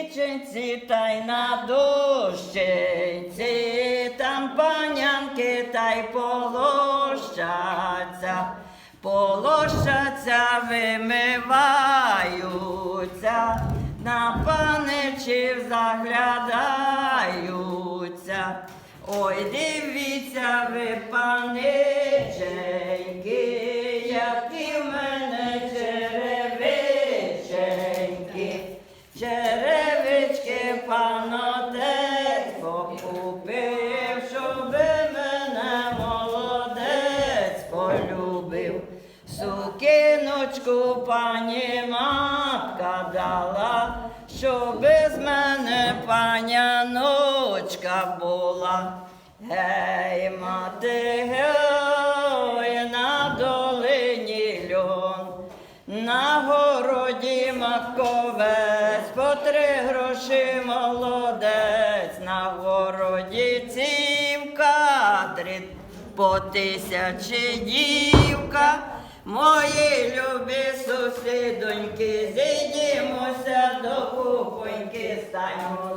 Дівчинці та й на дощиці, там панянки та й полощаться, полощаться, вимиваються, на паничів заглядаються. Ой, дивіться ви, паниченьки, які в мене черевиченьки. Панотець покупив, щоби мене молодець полюбив. Сукиночку пані матка дала, щоби з мене паняночка була. Гей, мати, гей, на долині льон. На городі маковець, по три гроші молодець, на городі цівка, три по тисячі дівка. Мої любі сусідоньки, зійдімося до кухоньки, станьмо.